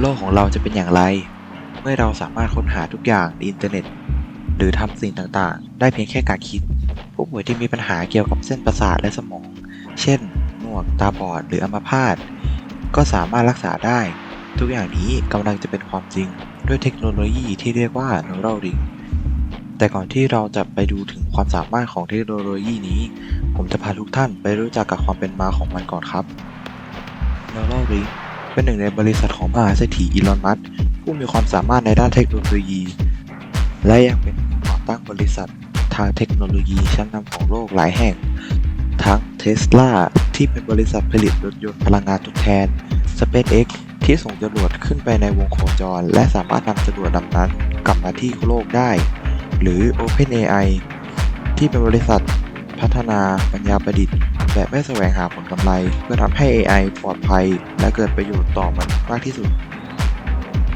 โลกของเราจะเป็นอย่างไร เมื่อเราสามารถค้นหาทุกอย่างในอินเทอร์เน็ต หรือทำสิ่งต่างๆ ได้เพียงแค่การคิด ผู้ป่วยที่มีปัญหาเกี่ยวกับเส้นประสาทและสมอง เช่น หนวก ตาบอด หรืออัมพาต ก็สามารถรักษาได้ ทุกอย่างนี้กำลังจะเป็นความจริง ด้วยเทคโนโลยีที่เรียกว่า Neuralink แต่ก่อนที่เราจะไปดูถึงความสามารถของเทคโนโลยีนี้ ผมจะพาทุกท่านไปรู้จักกับความเป็นมาของมันก่อนครับ Neuralink เป็นหนึ่งในบริษัทของมหาเศรษฐีอีลอน มัสก์ผู้มีความสามารถในด้านเทคโนโลยี และยังเป็นผู้ก่อตั้งบริษัททางเทคโนโลยีชั้นนำของโลกหลายแห่ง ทั้ง Tesla ที่เป็นบริษัทผลิตรถยนต์พลังงานทดแทน SpaceX ที่ส่งจรวดขึ้นไปในวงโคจร และสามารถนำจรวดลำนั้นกลับมาที่โลกได้ หรือ OpenAI ที่เป็นบริษัทพัฒนาปัญญาประดิษฐ์ แบบไม่แสวงหาผลกำไร เพื่อทำให้ AI ปลอดภัย และเกิดประโยชน์ต่อมันมากที่สุด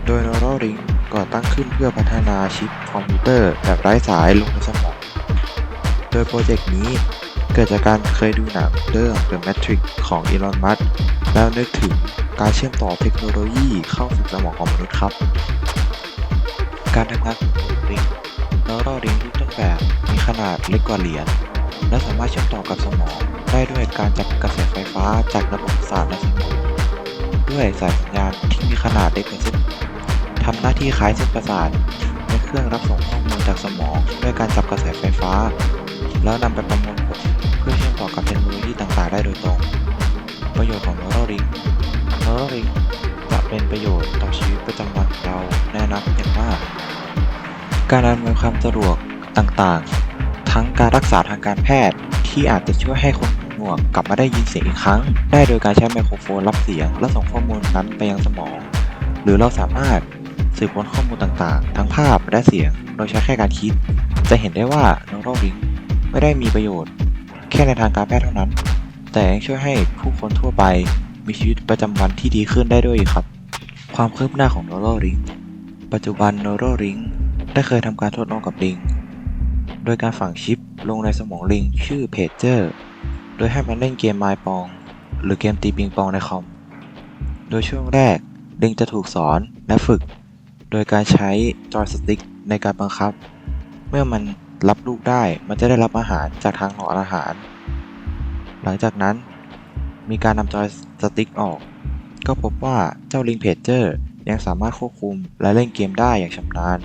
โดย Neuralink ก่อตั้งขึ้นเพื่อพัฒนาชิปคอมพิวเตอร์แบบไร้สายลงในสมอง โดยโปรเจกต์นี้เกิดจากการเคยดูหนังเรื่อง The Matrix ของ Elon Musk แล้วนึกถึงการเชื่อมต่อเทคโนโลยีเข้าสู่สมองของมนุษย์ครับ การทำงานของ Neuralink Neuralink รูปต้นแบบมีขนาดเล็กกว่าเหรียญ และสามารถเชื่อมต่อกับสมอง ได้ด้วยการจับกระแสไฟฟ้าจากระบบประสาทในสมองด้วยสายสัญญาณที่มีขนาดเล็กกว่าเส้นทำหน้าที่คล้ายเส้นประสาทในเครื่องรับส่งข้อมูลจากสมอง ด้วยการจับกระแสไฟฟ้า แล้วนำไปประมวลผลเพื่อเชื่อมต่อกับเทคโนโลยีต่างๆ ได้โดยตรง ประโยชน์ของ Neuralink Neuralink จะเป็นประโยชน์ต่อชีวิตประจำวันของเราแน่นอนอย่างมาก การอำนวยความสะดวกต่างๆ ทั้งการรักษาทางการแพทย์ ที่อาจจะช่วยให้คนหูหนวกกลับมาได้ยินเสียงอีกครั้ง ได้โดยการใช้ไมโครโฟนรับเสียง และส่งข้อมูลนั้นไปยังสมอง หรือเราสามารถสืบค้นข้อมูลต่างๆ ทั้งภาพและเสียง โดยใช้แค่การคิด จะเห็นได้ว่า Neuralink ไม่ได้มีประโยชน์ แค่ในทางการแพทย์เท่านั้น แต่ยังช่วยให้ผู้คนทั่วไปมีชีวิตประจำวันที่ดีขึ้นได้ด้วยอีกครับ ความคืบหน้าของ Neuralink ปัจจุบัน Neuralink ได้เคยทำการทดลองกับลิง โดยการฝังชิปลงในสมองลิงชื่อเพจเจอร์โดยให้มันเล่นเกมไมปอง หรือเกมตีปิงปองในคอม โดยช่วงแรกลิงจะถูกสอนและฝึก โดยการใช้จอยสติ๊กในการบังคับ เมื่อมันรับลูกได้มันจะได้รับอาหารจากทางหลอดอาหาร หลังจากนั้น มีการนำจอยสติ๊กออก ก็พบว่าเจ้าลิงเพจเจอร์ยังสามารถควบคุมและเล่นเกมได้อย่างชำนาญ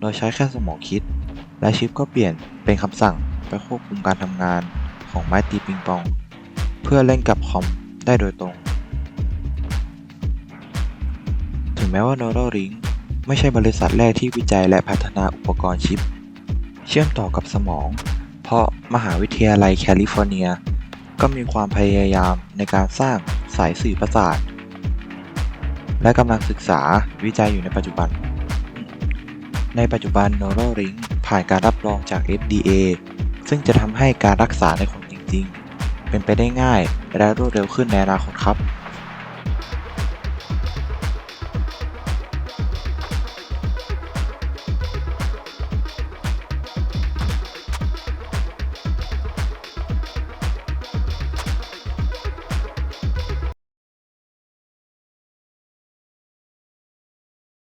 โดยใช้แค่สมองคิด และชิปก็เปลี่ยนเป็นคำสั่งไปควบคุมการทำงานของไม้ตีปิงปอง เพื่อเล่นกับคอมได้โดยตรง ถึงแม้ว่า Neuralink ไม่ใช่บริษัทแรกที่วิจัยและพัฒนาอุปกรณ์ชิป เชื่อมต่อกับสมอง เพราะมหาวิทยาลัยแคลิฟอร์เนีย ก็มีความพยายามในการสร้างสายสื่อประสาท และกำลังศึกษาวิจัยอยู่ในปัจจุบัน ในปัจจุบัน Neuralink ผ่านการรับรองจาก FDA ซึ่งจะทำให้การรักษาในคนจริง ๆ เป็นไปได้ง่ายและรวดเร็วขึ้นในอนาคตครับ